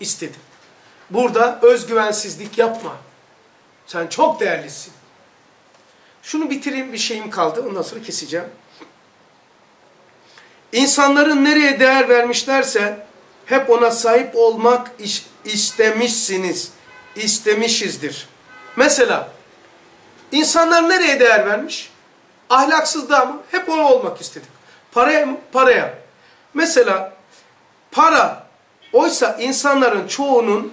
istedi. Burada özgüvensizlik yapma. Sen çok değerlisin. Şunu bitireyim bir şeyim kaldı. Ondan sonra keseceğim. İnsanların nereye değer vermişlerse hep ona sahip olmak istemişsiniz. istemişizdir. Mesela insanlar nereye değer vermiş? Ahlaksızlığa mı? Hep ona olmak istedik. Paraya mı? Paraya. Mesela para oysa insanların çoğunun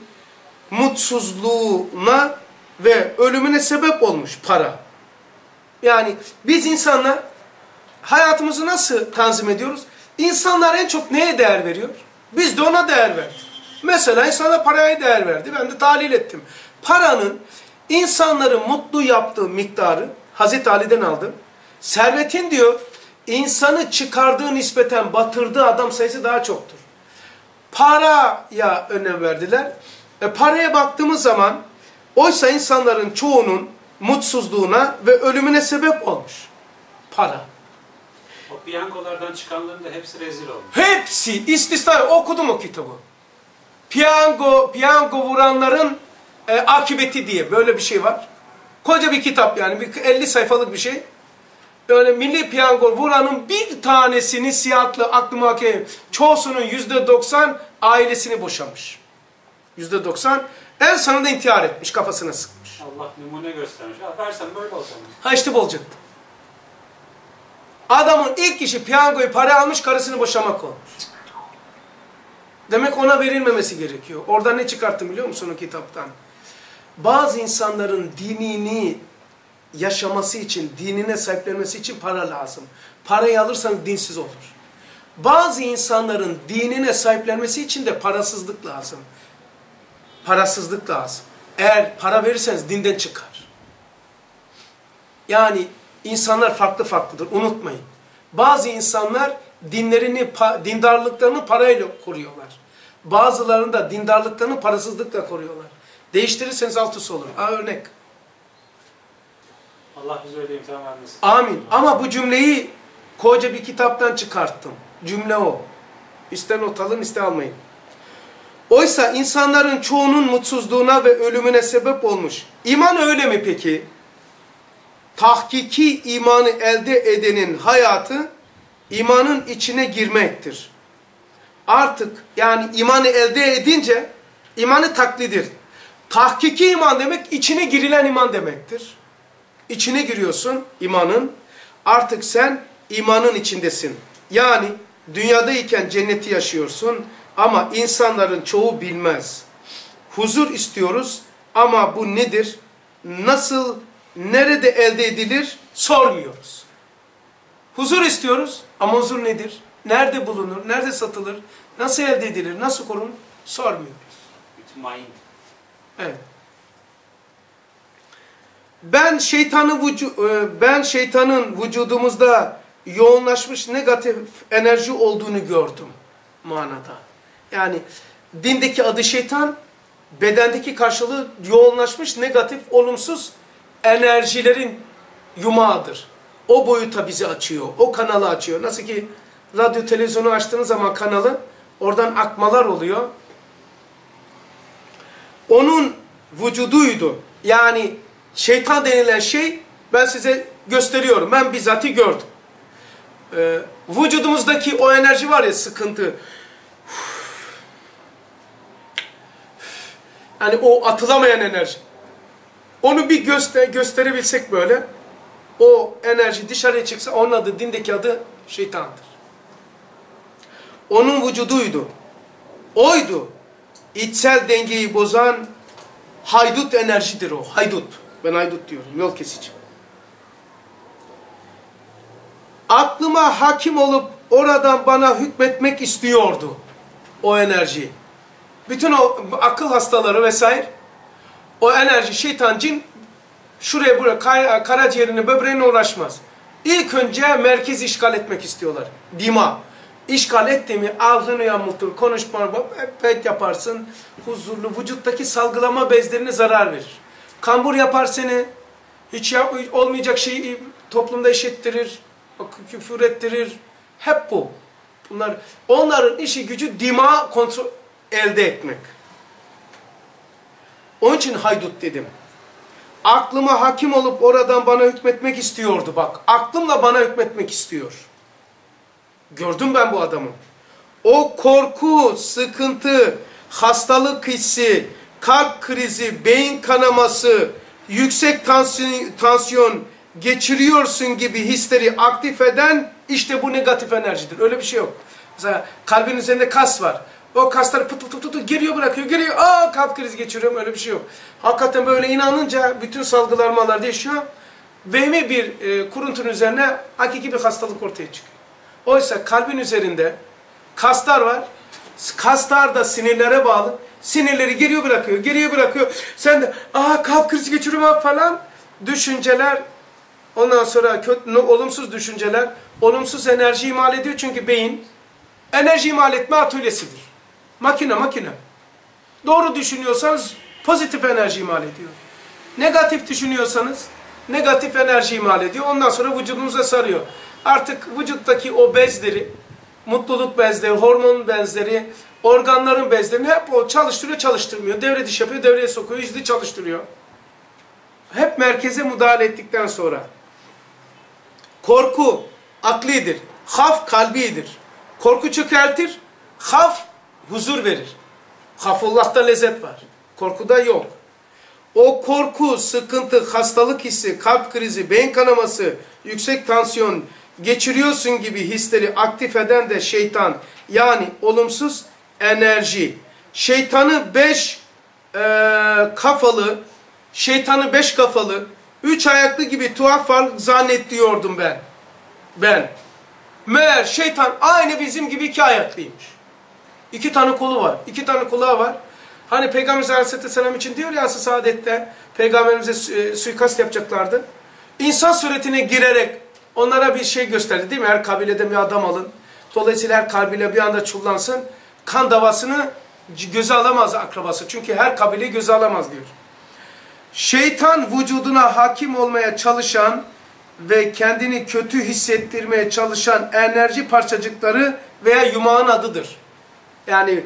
mutsuzluğuna ve ölümüne sebep olmuş para. Yani biz insanlar hayatımızı nasıl tanzim ediyoruz? İnsanlar en çok neye değer veriyor? Biz de ona değer verdik. Mesela insana paraya değer verdi. Ben de tahlil ettim. Paranın insanları mutlu yaptığı miktarı Hazreti Ali'den aldım. Servetin diyor insanı çıkardığı nispeten batırdığı adam sayısı daha çoktur. Paraya önem verdiler. E, paraya baktığımız zaman oysa insanların çoğunun mutsuzluğuna ve ölümüne sebep olmuş. Para. O piyangolardan çıkanların da hepsi rezil olmuş. Hepsi istisna okudum o kitabı. Piyango, piyango vuranların e, akıbeti diye böyle bir şey var. Koca bir kitap yani bir 50 sayfalık bir şey. Öyle milli piyango vuranın bir tanesini siyahatlı aklıma hakem. Çoğusunun yüzde doksan ailesini boşamış. Yüzde doksan. En sonunda intihar etmiş, kafasına sıkmış. Allah numune göstermiş. Versen böyle olacak. Ha işte olacaktı. Adamın ilk işi piyangoyu para almış, karısını boşamak olmuş. Demek ona verilmemesi gerekiyor. Orada ne çıkarttım biliyor musun o kitaptan? Bazı insanların dinini yaşaması için, dinine sahiplenmesi için para lazım. Parayı alırsan dinsiz olur. Bazı insanların dinine sahiplenmesi için de parasızlık lazım. Parasızlık lazım. Eğer para verirseniz dinden çıkar. Yani insanlar farklı farklıdır. Unutmayın. Bazı insanlar dinlerini, dindarlıklarını parayla koruyorlar. Bazılarını da dindarlıklarını parasızlıkla koruyorlar. Değiştirirseniz alt üst olur. Ha örnek. Allah bize öyle imtihan vermesin. Amin. Ama bu cümleyi koca bir kitaptan çıkarttım. Cümle o. İster not alın ister almayın. Oysa insanların çoğunun mutsuzluğuna ve ölümüne sebep olmuş. İman öyle mi peki? Tahkiki imanı elde edenin hayatı imanın içine girmektir. Artık yani imanı elde edince imanı taklidir. Tahkiki iman demek içine girilen iman demektir. İçine giriyorsun imanın. Artık sen imanın içindesin. Yani dünyadayken cenneti yaşıyorsun ama insanların çoğu bilmez. Huzur istiyoruz ama bu nedir? Nasıl, nerede elde edilir sormuyoruz. Huzur istiyoruz ama huzur nedir? Nerede bulunur, nerede satılır, nasıl elde edilir, nasıl korunur sormuyoruz. Evet. Ben şeytanı e, ben şeytanın vücudumuzda yoğunlaşmış negatif enerji olduğunu gördüm manada. Yani dindeki adı şeytan, bedendeki karşılığı yoğunlaşmış negatif, olumsuz enerjilerin yumağıdır. O boyuta bizi açıyor, o kanalı açıyor. Nasıl ki radyo televizyonu açtığınız zaman kanalı, oradan akmalar oluyor. Onun vücuduydu. Yani şeytan denilen şey ben size gösteriyorum. Ben bizzati gördüm. Ee, vücudumuzdaki o enerji var ya sıkıntı. Yani o atılamayan enerji. Onu bir göster gösterebilsek böyle o enerji dışarıya çıksa onun adı dindeki adı şeytandır. Onun vücuduydu. Oydu. İçsel dengeyi bozan haydut enerjidir o. Haydut. Ben haydut diyorum. Yol kesici. Aklıma hakim olup oradan bana hükmetmek istiyordu. O enerji. Bütün o akıl hastaları vesaire o enerji şeytan cin şuraya buraya karaciğerine böbreğine uğraşmaz. İlk önce merkez işgal etmek istiyorlar. Dima. İşgal etti mi ağzını yamultur, konuşma, pek yaparsın, huzurlu, vücuttaki salgılama bezlerine zarar verir. Kambur yapar seni, hiç olmayacak şeyi toplumda işittirir, küfür ettirir. Hep bu. Bunlar, onların işi gücü dima kontrol elde etmek. Onun için haydut dedim. Aklıma hakim olup oradan bana hükmetmek istiyordu bak. Aklımla bana hükmetmek istiyor. Gördüm ben bu adamı. O korku, sıkıntı, hastalık hissi, kalp krizi, beyin kanaması, yüksek tansiyon, tansiyon geçiriyorsun gibi hisleri aktif eden işte bu negatif enerjidir. Öyle bir şey yok. Mesela kalbin üzerinde kas var. O kaslar pıt pıt pıt pıt geriyor bırakıyor, geriyor. Aa kalp krizi geçiriyorum öyle bir şey yok. Hakikaten böyle inanınca bütün salgılanmalar değişiyor. Vehmi bir e, kuruntunun üzerine hakiki bir hastalık ortaya çıkıyor. Oysa kalbin üzerinde kaslar var. Kaslar da sinirlere bağlı. Sinirleri geriye bırakıyor, geriye bırakıyor. Sen de aa kalp krizi geçiriyorum falan. Düşünceler, ondan sonra kötü, olumsuz düşünceler, olumsuz enerji imal ediyor. Çünkü beyin enerji imal etme atölyesidir. Makine, makine. Doğru düşünüyorsanız pozitif enerji imal ediyor. Negatif düşünüyorsanız negatif enerji imal ediyor. Ondan sonra vücudunuza sarıyor. Artık vücuttaki o bezleri, mutluluk bezleri, hormon bezleri, organların bezlerini hep o çalıştırıyor, çalıştırmıyor. Devre dışı yapıyor, devreye sokuyor, izli çalıştırıyor. Hep merkeze müdahale ettikten sonra. Korku aklidir. Haf kalbidir. Korku çökeltir. Haf huzur verir. Hafullah'ta lezzet var. Korkuda yok. O korku, sıkıntı, hastalık hissi, kalp krizi, beyin kanaması, yüksek tansiyon geçiriyorsun gibi hisleri aktif eden de şeytan. Yani olumsuz enerji. Şeytanı beş e, kafalı, şeytanı beş kafalı, üç ayaklı gibi tuhaf varlık zannediyordum ben. Ben. Meğer şeytan aynı bizim gibi iki ayaklıymış. İki tane kolu var. iki tane kulağı var. Hani Peygamber Aleyhisselam için diyor ya saadette Peygamberimize e, suikast yapacaklardı. İnsan suretine girerek onlara bir şey gösterdi değil mi? Her kabilede bir adam alın. Dolayısıyla her kabile bir anda çullansın. Kan davasını göze alamaz akrabası. Çünkü her kabile göze alamaz diyor. Şeytan vücuduna hakim olmaya çalışan ve kendini kötü hissettirmeye çalışan enerji parçacıkları veya yumağın adıdır. Yani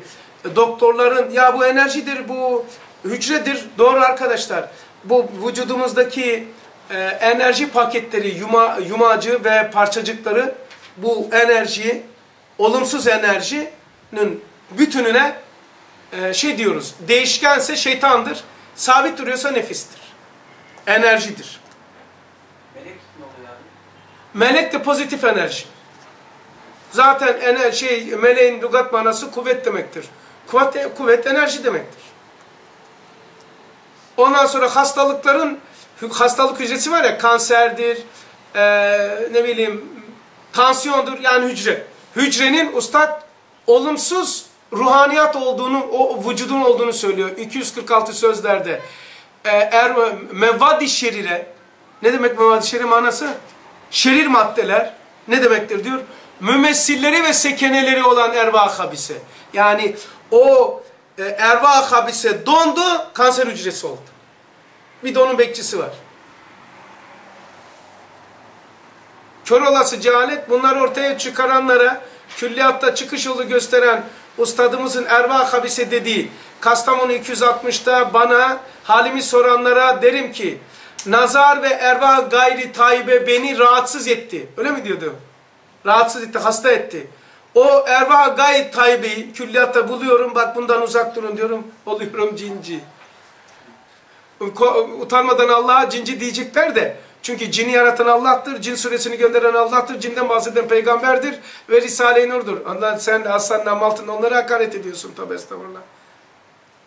doktorların ya bu enerjidir, bu hücredir. Doğru arkadaşlar. Bu vücudumuzdaki e, enerji paketleri, yuma, yumacı ve parçacıkları bu enerjiyi, olumsuz enerjinin bütününe e, şey diyoruz. Değişkense şeytandır, sabit duruyorsa nefistir. Enerjidir. Melek ne oluyor abi? Melek de pozitif enerji. Zaten ener şey meleğin lügat manası kuvvet demektir. Kuvvet, kuvvet enerji demektir. Ondan sonra hastalıkların hastalık hücresi var ya kanserdir, e, ne bileyim tansiyondur yani hücre. Hücrenin ustad olumsuz ruhaniyat olduğunu, o vücudun olduğunu söylüyor. 246 sözlerde. E, er, mevvadi şerire, ne demek mevvadi şerire manası? Şerir maddeler ne demektir diyor? Mümessilleri ve sekeneleri olan erva habise. Yani o e, erva habise dondu, kanser hücresi oldu. Bir de onun bekçisi var. Kör olası cehalet bunları ortaya çıkaranlara külliyatta çıkış yolu gösteren ustadımızın erva habise dediği Kastamonu 260'da bana halimi soranlara derim ki nazar ve erva gayri tayyibe beni rahatsız etti. Öyle mi diyordu? Rahatsız etti, hasta etti. O erva gayri tayyibeyi külliyatta buluyorum bak bundan uzak durun diyorum oluyorum cinci. Utanmadan Allah'a cinci diyecekler de çünkü cini yaratan Allah'tır, cin suresini gönderen Allah'tır, cinden bahseden peygamberdir ve Risale-i Nur'dur. Allah sen Aslan Namaltın onlara hakaret ediyorsun tabi estağfurullah.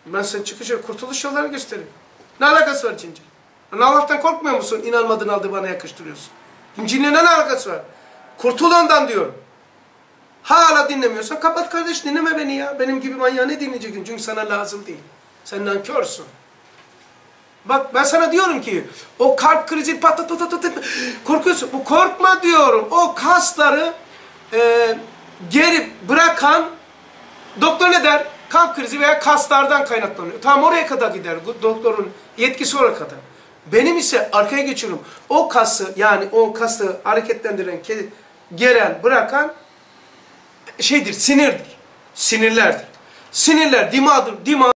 Ben sen çıkış kurtuluş yolları göstereyim. Ne alakası var cinci? Yani Allah'tan korkmuyor musun? İnanmadığın halde bana yakıştırıyorsun. Cinle ne alakası var? Kurtul ondan diyorum. Hala dinlemiyorsan kapat kardeş dinleme beni ya. Benim gibi manyağı ne dinleyeceksin? Çünkü sana lazım değil. Sen nankörsün. Bak ben sana diyorum ki o kalp krizi pat pat pat pat korkuyorsun. Bu korkma diyorum. O kasları e, geri bırakan doktor ne der? Kalp krizi veya kaslardan kaynaklanıyor. Tamam oraya kadar gider. Doktorun yetkisi oraya kadar. Benim ise arkaya geçiyorum. O kası yani o kası hareketlendiren, geren, bırakan şeydir, sinirdir. Sinirlerdir. Sinirler dimağdır. Dima